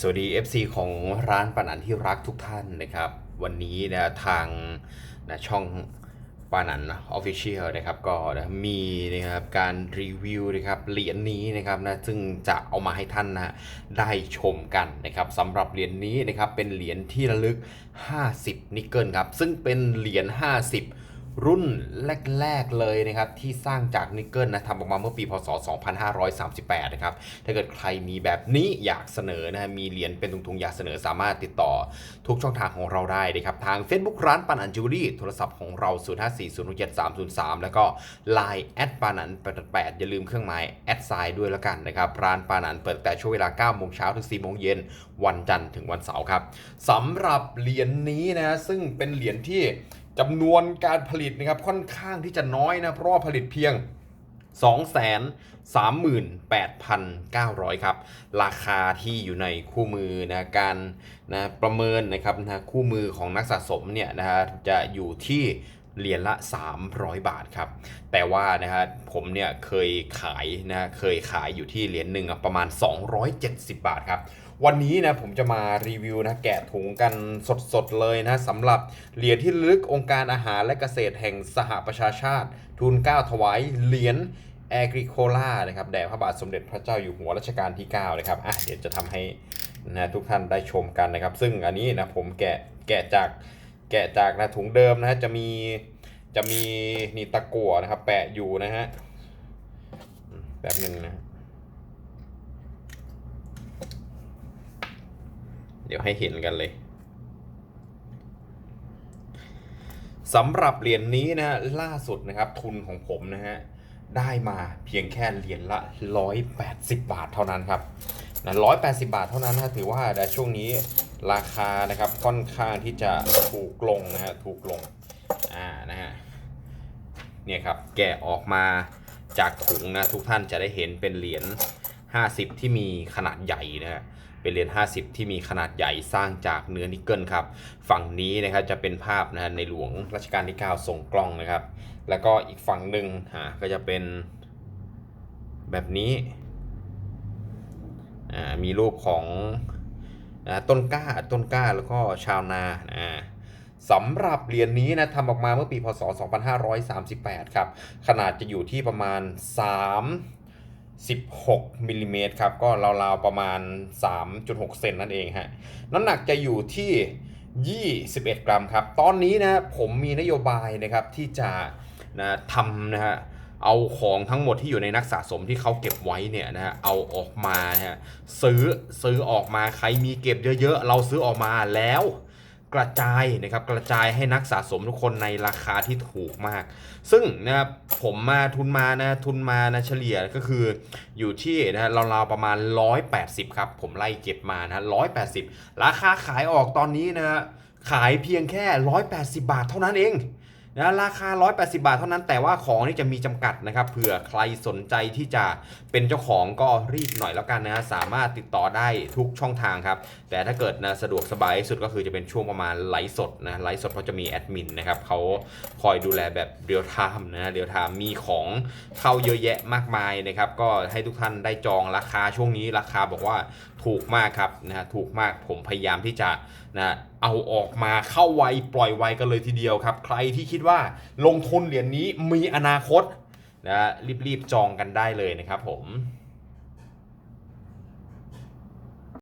สวัสดี FC ของร้านปานันที่รักทุกท่านนะครับ วันนี้นะทางนะช่องปานันออฟฟิเชียลนะครับก็นะมีนะครับการรีวิวนะครับเหรียญนี้นะครับนะซึ่งจะเอามาให้ท่านนะได้ชมกันนะครับสำหรับเหรียญนี้นะครับเป็นเหรียญที่ระลึก 50 นิกเกิลครับซึ่งเป็นเหรียญ50 รุ่นแรก ๆ เลยนะครับ ที่สร้างจากนิกเกิลนะทำออกมาเมื่อปีพศ 2538 นะครับ ถ้าเกิดใครมีแบบนี้อยากเสนอนะมีเหรียญเป็นทุงๆอยากเสนอสามารถติดต่อทุกช่องทางของเราได้นะครับ ทาง Facebook ร้านปันอันจูรี่โทรศัพท์ของเรา 0 5 4 0 6 7 3 0 3 แล้วก็ Line แอดปานัน88อย่าลืมเครื่องหมายแอดไซด์ด้วยแล้วกันนะครับ ร้านปานันเปิดแต่ช่วงเวลา9โมงเช้าถึง4โมงเย็นวันจันทร์ถึงวันเสาร์ครับสำหรับเหรียญนี้นะซึ่งเป็นเหรียญที่ จำนวนการผลิตนะครับค่อนข้างที่จะน้อยนะ เพราะว่าผลิตเพียง 238,900 ครับ ราคาที่อยู่ในคู่มือนะการนะประเมินนะครับนะคู่มือของนักสะสมเนี่ยนะฮะจะอยู่ที่ เหรียญละ 300 บาทครับ แต่ว่านะฮะผมเนี่ยเคยขายนะเคยขายอยู่ที่เหรียญหนึ่งประมาณ 270 บาทครับ วันนี้นะผมจะมารีวิวนะแกะถุงกันสดๆเลยนะสำหรับเหรียญที่ลึกองค์การอาหารและเกษตรแห่งสหประชาชาติ ทุนเก้าถวายเหรียญแอ r i ิโคล่านะครับแด่พระบาทสมเด็จพระเจ้าอยู่หัวรัชกาลที่ 9 นะครับอะเดี๋ยวจะทำให้นะทุกท่านได้ชมกันนะครับ ซึ่งอันนี้นะผมแกะแกะจาก แกะจากนะถุงเดิมนะฮะจะมีจะมีนี่ตะกั่วนะครับ แปะอยู่นะฮะแป๊บหนึ่งนะ เดี๋ยวให้เห็นกันเลยสำหรับเหรียญนนี้นะฮะล่าสุดนะครับ ทุนของผมนะฮะได้มาเพียงแค่เหรียญละ 180 บาทเท่านั้นครับนะ180 บาทเท่านั้นนะถือว่าในช่วงนี้ ราคานะครับค่อนข้างที่จะถูกลงนะฮะถูกลงอ่านะฮะเนี่ยครับแกะออกมาจากถุงนะทุกท่านจะได้เห็นเป็นเหรียญ50 ที่มีขนาดใหญ่นะฮะเป็นเหรียญ50 ที่มีขนาดใหญ่สร้างจากเนื้อนิกเกิลครับฝั่งนี้นะครับจะเป็นภาพนะฮะในหลวงรัชกาลที่9ส่งกล้องนะครับ แล้วก็อีกฝั่งหนึ่งอ่าก็จะเป็นแบบนี้อ่ามีรูปของ อ่าต้นกล้าต้นกล้าแล้วก็ชาวนาอ่าสำหรับเหรียญนี้นะทำออกมาเมื่อปีพศ 2538 ครับ ขนาดจะอยู่ที่ประมาณ 3 16มิลลิเมตรครับ ก็ราวๆประมาณ 3.6 เซนนั่นเองฮะ น้ำหนักจะอยู่ที่ 21 กรัมครับ ตอนนี้นะผมมีนโยบายนะครับที่จะนะทำนะฮะ เอาของทั้งหมดที่อยู่ในนักสะสมที่เขาเก็บไว้เนี่ยนะฮะเอาออกมาฮะซื้อซื้อออกมาใครมีเก็บเยอะๆ เราซื้อออกมาแล้วกระจายนะครับกระจายให้นักสะสมทุกคนในราคาที่ถูกมาก ซึ่งนะครับผมมาทุนมานะทุนมานะเฉลี่ยก็คืออยู่ที่นะฮะราวๆประมาณ 180 ครับ ผมไล่เก็บมานะ180ราคาขายออกตอนนี้นะฮะขายเพียงแค่ 180 บาทเท่านั้นเอง นะราคา 180 บาทเท่านั้นแต่ว่าของนี่จะมีจำกัดนะครับเผื่อใครสนใจที่จะเป็นเจ้าของก็รีบหน่อยแล้วกันนะฮะสามารถติดต่อได้ทุกช่องทางครับ แต่ถ้าเกิดนะสะดวกสบายสุดก็คือจะเป็นช่วงประมาณไลฟ์สดนะไลฟ์สดเพราะจะมีแอดมินนะครับเขาคอยดูแลแบบเรียลไทม์นะเรียลไทม์มีของเข้าเยอะแยะมากมายนะครับก็ให้ทุกท่านได้จองราคาช่วงนี้ราคาบอกว่าถูกมากครับนะฮะถูกมากผมพยายามที่จะนะเอาออกมาเข้าไวปล่อยไวกันเลยทีเดียวครับ ใครที่คิดว่าลงทุนเหรียญนี้มีอนาคตนะรีบๆจองกันได้เลยนะครับผม